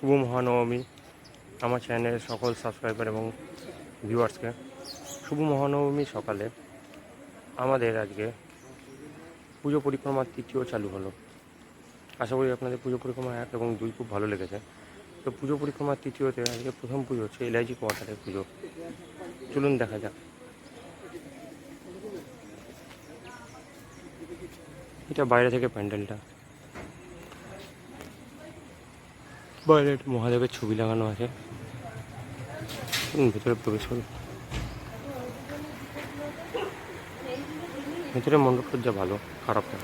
শুভ মহানবমী আমার চ্যানেলের সকল সাবস্ক্রাইবার এবং ভিউয়ার্সকে। শুভ মহানবমী সকালে আমাদের আজকে পুজো পরিক্রমার তৃতীয় চালু হলো। আশা করি আপনাদের পুজো পরিক্রমা এক এবং দুই খুব ভালো লেগেছে। তো পুজো পরিক্রমার তৃতীয়তে আজকে প্রথম পুজো হচ্ছে এলআইজি কোয়ার্টারের পুজো। চলুন দেখা যাক। এটা বাইরে থেকে প্যান্ডেলটা। বাইরে মহাদেবের ছবি লাগানো আছে। ভেতরে প্রবেশ করি। ভেতরে মণ্ডপ সজ্জা ভালো, খারাপ না।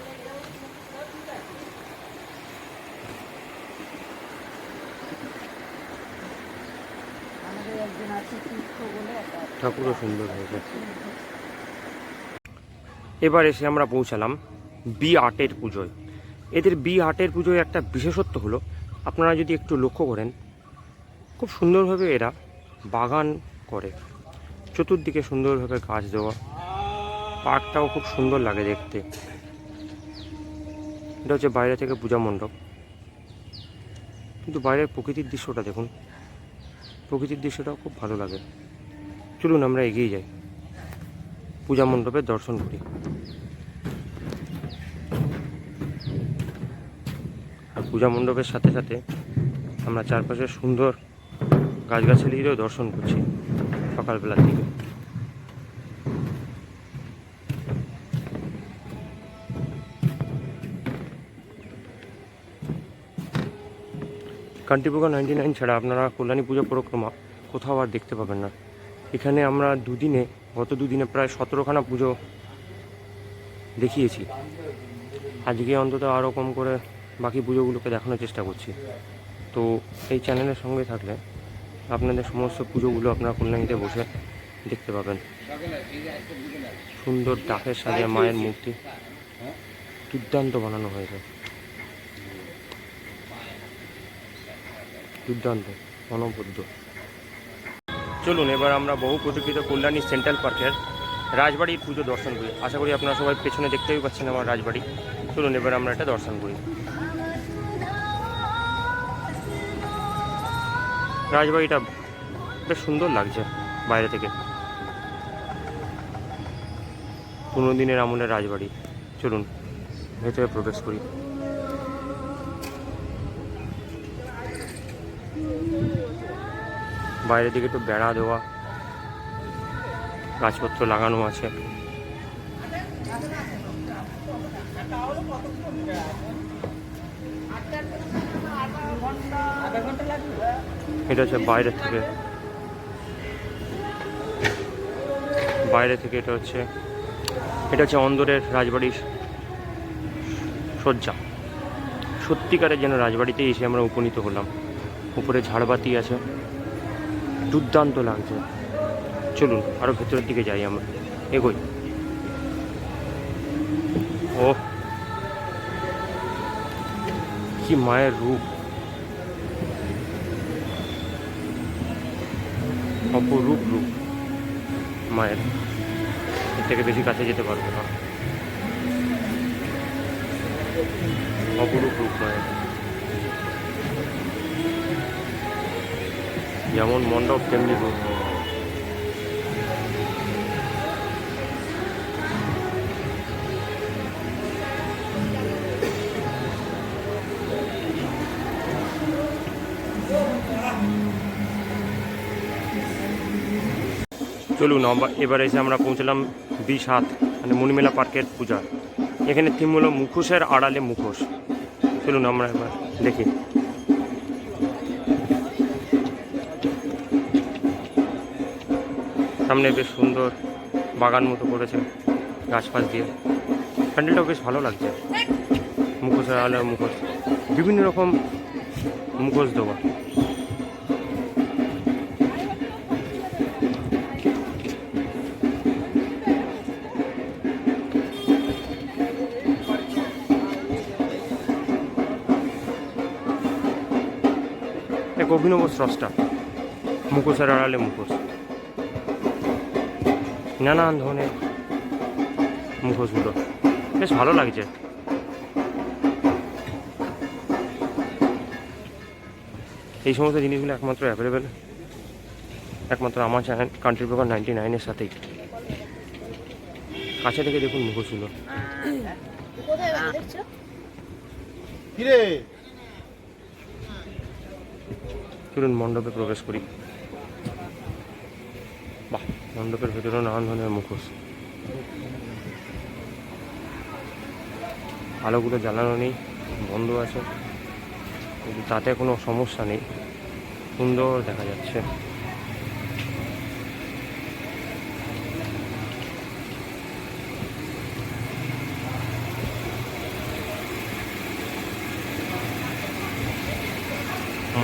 ঠাকুরও সুন্দর হয়েছে। এবার এসে আমরা পৌঁছালাম বি আর্টের পুজোয়। এদের বি আর্টের পুজোয় একটা বিশেষত্ব হলো আপনারা যদি একটু লক্ষ্য করেন, খুব সুন্দরভাবে এরা বাগান করে। চতুর্দিকে সুন্দরভাবে গাছ দেওয়া। পার্কটাও খুব সুন্দর লাগে দেখতে। এটা হচ্ছে বাইরে থেকে পূজা মণ্ডপ। কিন্তু বাইরের প্রকৃতির দৃশ্যটা দেখুন। প্রকৃতির দৃশ্যটাও খুব ভালো লাগে। চলুন আমরা এগিয়ে যাই। পূজা মণ্ডপের দর্শন করি। পূজা মণ্ডপের সাথে সাথে আমরা চারপাশে সুন্দর গাছগাছালিরও দর্শন করছি সকালবেলার দিকে। কান্তিপুকা নাইনটি নাইন ছাড়া আপনারা কল্যাণী পুজো পরিক্রমা কোথাও আর দেখতে পাবেন না। এখানে আমরা দুদিনে, গত দুদিনে প্রায় সতেরোখানা পুজো দেখিয়েছি। আজকে অন্তত আরও কম করে বাকি পুজোগুলোকে দেখানোর চেষ্টা করছি। তো এই চ্যানেলের সঙ্গে থাকলে আপনাদের সমস্ত পুজোগুলো আপনারা কল্যাণীতে বসে দেখতে পাবেন। সুন্দর ডাকের সাথে মায়ের মূর্তি। দুর্দান্ত বানানো হয়েছে। দুর্দান্ত, অনবদ্য। চলুন, এবার আমরা বহু প্রতীক্ষিত কল্যাণী সেন্ট্রাল পার্কের রাজবাড়ির পুজো দর্শন করি। আশা করি আপনারা সবাই পেছনে দেখতেই পাচ্ছেন আমার রাজবাড়ি। চলুন, এবার আমরা এটা দর্শন করি। রাজবাড়িটা বেশ সুন্দর লাগছে বাইরে থেকে। পনেরো দিনের আমলের রাজবাড়ি। চলুন, ভেতরে প্রবেশ করি। বাইরের দিকে একটু বেড়া দেওয়া, গাছপত্র লাগানো আছে। আধা ঘণ্টা লাগবে। এটা হচ্ছে বাইরে থেকে। বাইরে থেকে এটা হচ্ছে এটা হচ্ছে অন্দরের রাজবাড়ির শয্যা। সত্যিকারের যেন রাজবাড়িতে এসে আমরা উপনীত হলাম। উপরে ঝাড়বাতি আছে। দুর্দান্ত লাগছে। চলুন আরও ভেতরের দিকে যাই আমরা। এগোই। ও কি মায়ের রূপ। অপরূপ রূপ। মায়ের। এর থেকে বেশি কাছে যেতে পারব না। অপরূপ রূপ মায়ের। যেমন মণ্ডপ, তেমনি রূপ। চলুন এবার এসে আমরা পৌঁছলাম বি সাত মানে মণিমেলা পার্কের পূজা এখানে থিম হলো মুখোশের আড়ালে মুখোশ। চলুন, আমরা এবার দেখি। সামনে বেশ সুন্দর বাগান মতো করেছে গাছ ফাছ দিয়ে। প্যান্ডেলটাও বেশ ভালো লাগছে। মুখোশের আড়ালে মুখোশ। বিভিন্ন রকম মুখোশ দেওয়া। এক অভিনব স্রষ্টা। মুখোশের আড়ালে মুখোশ। নানান ধরনের মুখোশগুলো বেশ ভালো লাগছে। এই সমস্ত জিনিসগুলো একমাত্র অ্যাভেলেবেল একমাত্র আমার চ্যানেল কান্ট্রি ব্লগার নাইনটি নাইনের সাথেই। কাছে থেকে দেখুন মুখোশগুলো কিরে? চলুন মণ্ডপে প্রবেশ করি। বাহ, মণ্ডপের ভেতরেও নানান ধরনের মুখোশ। আলোগুলো জ্বালানো নেই, বন্ধ আছে। কিন্তু তাতে কোনো সমস্যা নেই। সুন্দর দেখা যাচ্ছে।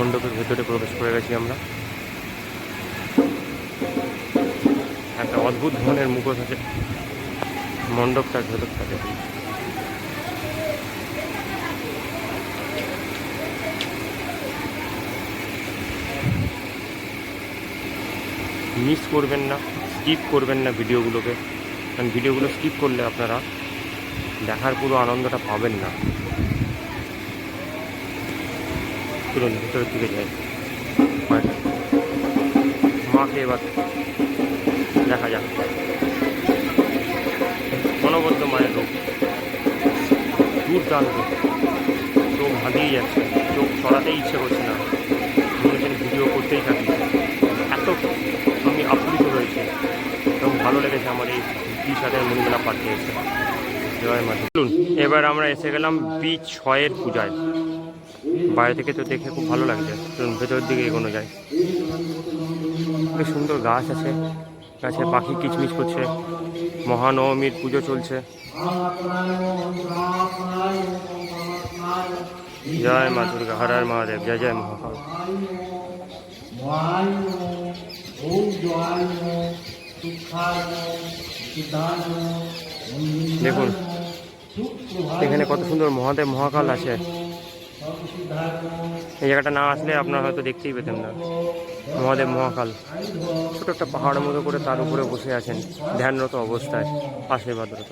মণ্ডপের ভেতরে প্রবেশ করে গেছি আমরা। একটা অদ্ভুত ধরনের মুখোশ আছে। মণ্ডপটার ভেতরটাতে মিস করবেন না, স্কিপ করবেন না ভিডিওগুলোকে। কারণ ভিডিওগুলো স্কিপ করলে আপনারা দেখার পুরো আনন্দটা পাবেন না। চলুন ভিতরের দিকে যাই মাকে এবার দেখা যাক। অনবদ্য মায়ের রূপ। দুর্দান্ত। চোখ ভাঙিয়ে যাচ্ছে। চোখ সরাতেই ইচ্ছে করছে না। মনে ভিডিও করতেই থাকি। এত আমি আপ্লুত হয়েছি এবং ভালো লেগেছে আমার এই টি শার্টের মণিমেলা পাঠিয়ে এসে জয় মাতা চলুন, এবার আমরা এসে গেলাম বি ছয়ের পূজায়। বাইরে থেকে তো দেখে খুব ভালো লাগছে ভেতরের দিকে এগোনো যায়। সুন্দর গাছ আছে, গাছে পাখি কিচমিচ করছে, মহানবমীর পুজো চলছে। জয় মা দুর্গা, হর হর মহাদেব, জয় জয় মহাকাল। দেখুন, এখানে কত সুন্দর মহাদেব মহাকাল আছে। এই জায়গাটা না আসলে আপনারা হয়তো দেখতেই পেতেন না। মহাদেব মহাকাল। ছোট একটা পাহাড়ের মতো করে তার উপরে বসে আছেন। ধ্যানরত অবস্থায়। আশীর্বাদরত।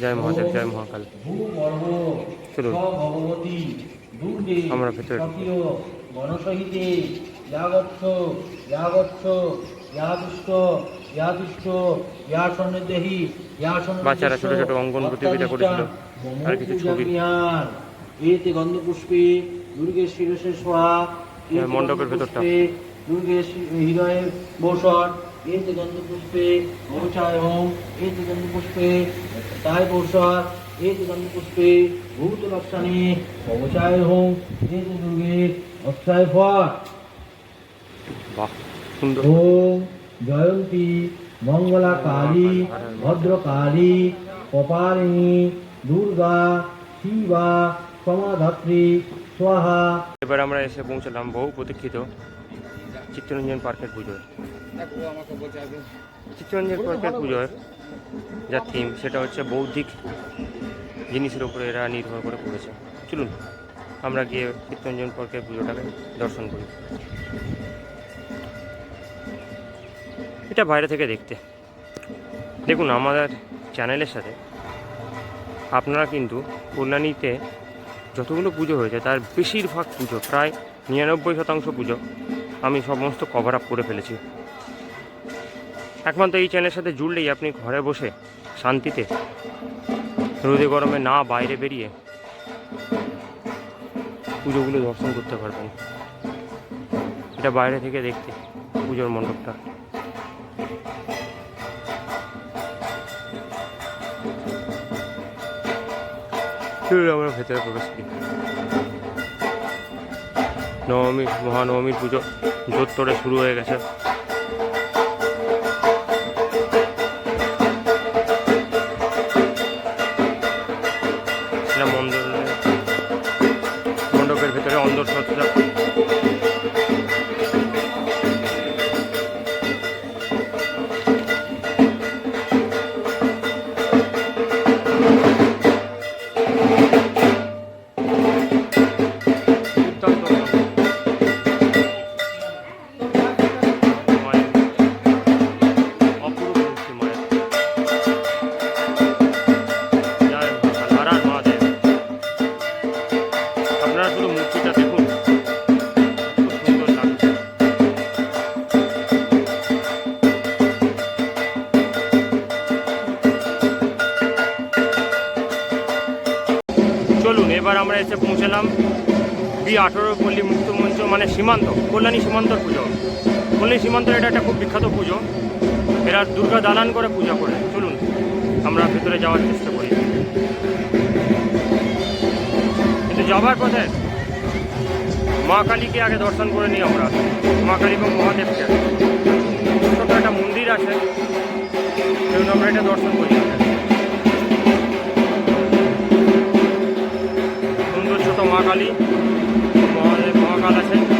জয় মহাদেব, জয় মহাকাল। চলুন। আমরা ভেতরে বাচ্চারা ছোট ছোট অঙ্কন প্রতিযোগিতা করেছিল। আর কিছু ছবি। এতে গন্ধপুষ্পে দুর্গের শিরসে সোহা এতে মণ্ডপের ভেতরটা। দুর্গের হৃদয়ের বসন এতে গন্ধপুষ্পে মৌচায় হোম এতে গন্ধপুষ্পে তাই বসন এতে গন্ধপুষ্পে ভূত লক্ষণে মৌচায় হোম এতে দুর্গের অক্ষয় ফল। ওম জয়ন্তী মঙ্গলা কালী ভদ্রকালী কপালিনী দুর্গা শিবা সমাধাত্রী এবার আমরা এসে পৌঁছলাম বহু প্রতীক্ষিত চিত্তরঞ্জন পার্কের পুজোয়। চিত্তরঞ্জন পার্কের পুজোর যা থিম সেটা হচ্ছে বৌদ্ধিক জিনিসের উপরে এরা নির্ভর করে করেছে চলুন, আমরা গিয়ে চিত্তরঞ্জন পার্কের পুজোটাকে দর্শন করি। এটা বাইরে থেকে দেখতে। দেখুন, আমাদের চ্যানেলের সাথে আপনারা কিন্তু কল্যাণীতে যতগুলো পুজো হয়েছে, তার বেশিরভাগ পুজো প্রায় নিরানব্বই শতাংশ পুজো আমি সমস্ত কভার আপ করে ফেলেছি। একমাত্র এই চ্যানেলের সাথে জুড়লেই আপনি ঘরে বসে শান্তিতে রোদে গরমে না বাইরে বেরিয়ে পুজোগুলো দর্শন করতে পারবেন। এটা বাইরে থেকে দেখতে পুজোর মণ্ডপটা। চলুন আমরা ভেতরে প্রবেশ করি। নবমী মহানবমীর পুজো জোত্তরে শুরু হয়ে গেছে। মানে সীমান্ত, কল্যাণী সীমান্তর পুজো। কল্যাণী সীমান্তের এটা একটা খুব বিখ্যাত পুজো। এরা দুর্গা দালান করে পূজা করে। চলুন, আমরা ভেতরে যাওয়ার চেষ্টা করি। কিন্তু যাওয়ার পথে মা কালীকে আগে দর্শন করে নিই আমরা। মা কালী এবং মহাদেবকে। ছোট একটা মন্দির আছে। সেজন্য আমরা এটা দর্শন করি। সুন্দর ছোট মা কালী। মহাদেব মহাকাল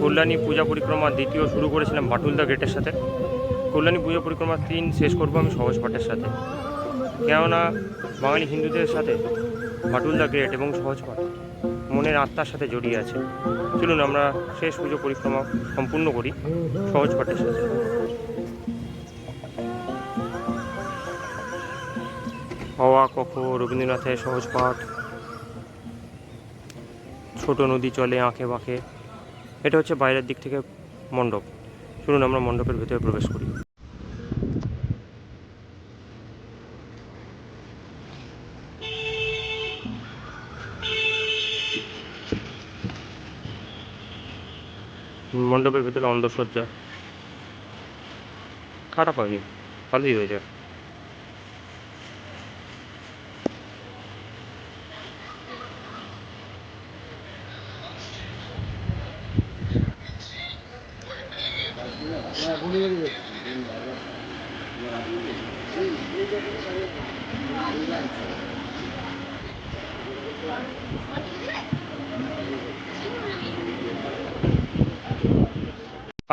কল্যাণী পূজা পরিক্রমা দ্বিতীয় শুরু করেছিলাম বাটুলদা গেটের সাথে। কল্যাণী পূজা পরিক্রমা তিন শেষ করব আমি সহজ পাঠের সাথে। কেননা বাঙালি হিন্দুদের সাথে বাটুলদা গেট এবং সহজ পাঠ মনের আত্মার সাথে জড়িয়ে আছে। চলুন আমরা শেষ পুজো পরিক্রমা সম্পূর্ণ করি সহজ পাঠের সাথে। হওয়া কখ রবীন্দ্রনাথের সহজ পাঠ ছোট নদী চলে আঁকে বাঁকে এটা হচ্ছে বাইরের দিক থেকে মণ্ডপ। চলুন আমরা মণ্ডপের ভেতরে প্রবেশ করি। মণ্ডপের ভেতরে অন্ধসজ্জা। খারাপ হয়নি, ভালোই হয়েছে।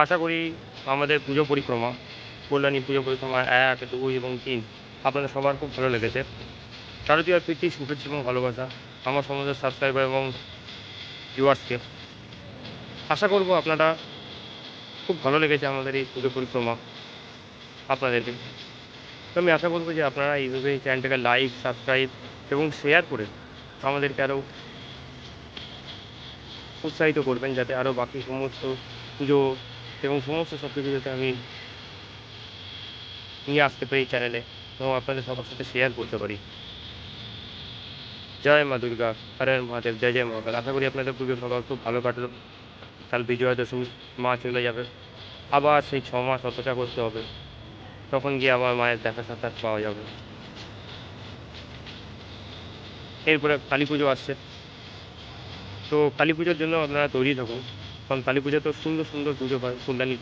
আশা করি আমাদের পুজো পরিক্রমা, কল্যাণী পুজো পরিক্রমা এক দুই এবং তিন আপনাদের সবার খুব ভালো লেগেছে। শারদীয় প্রীতি শুভেচ্ছা এবং ভালোবাসা আমার সমাজের সাবস্ক্রাইবার এবং ভিউয়ার্সকে আশা করব আপনারা খুব ভালো লেগেছে আমাদের এই পুজো পরিক্রমা আপনাদেরকে। তো আমি আশা করব যে আপনারা এইভাবে এই চ্যানেলটাকে লাইক সাবস্ক্রাইব এবং শেয়ার করে আমাদেরকে আরও উৎসাহিত করবেন যাতে আরও বাকি সমস্ত পুজো এবং সমস্ত সব কিছু যাতে আমি নিয়ে আসতে পারি চ্যানেলে এবং আপনাদের সবার সাথে শেয়ার করতে পারি। জয় মা দুর্গা, হর মহাদেব, জয় জয় মহাকাল আশা করি আপনাদের পুজো সবার খুব ভালো কাটলো। কাল বিজয়া দশমী মা চলে যাবে। আবার সেই ছ মাস অপেক্ষা করতে হবে। তখন গিয়ে আবার মায়ের দেখা সাক্ষাৎ পাওয়া যাবে। এরপরে কালী পুজো আসছে। তো কালী পুজোর জন্য আপনারা তৈরি থাকুন। কারণ কালী পুজো তো সুন্দর সুন্দর পুজো হয় কল্যাণী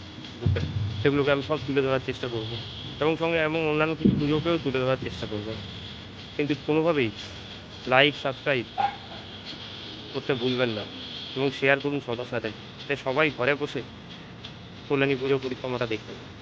সেগুলোকে আমি সব তুলে ধরার চেষ্টা করব। এবং সঙ্গে এবং অন্যান্য কিছু পুজোকেও তুলে ধরার চেষ্টা করব। কিন্তু কোনোভাবেই লাইক, সাবস্ক্রাইব করতে ভুলবেন না। এবং শেয়ার করুন সবার সাথে। সবাই ঘরে বসে কল্যাণী পুজো পরিক্রমাটা পায়।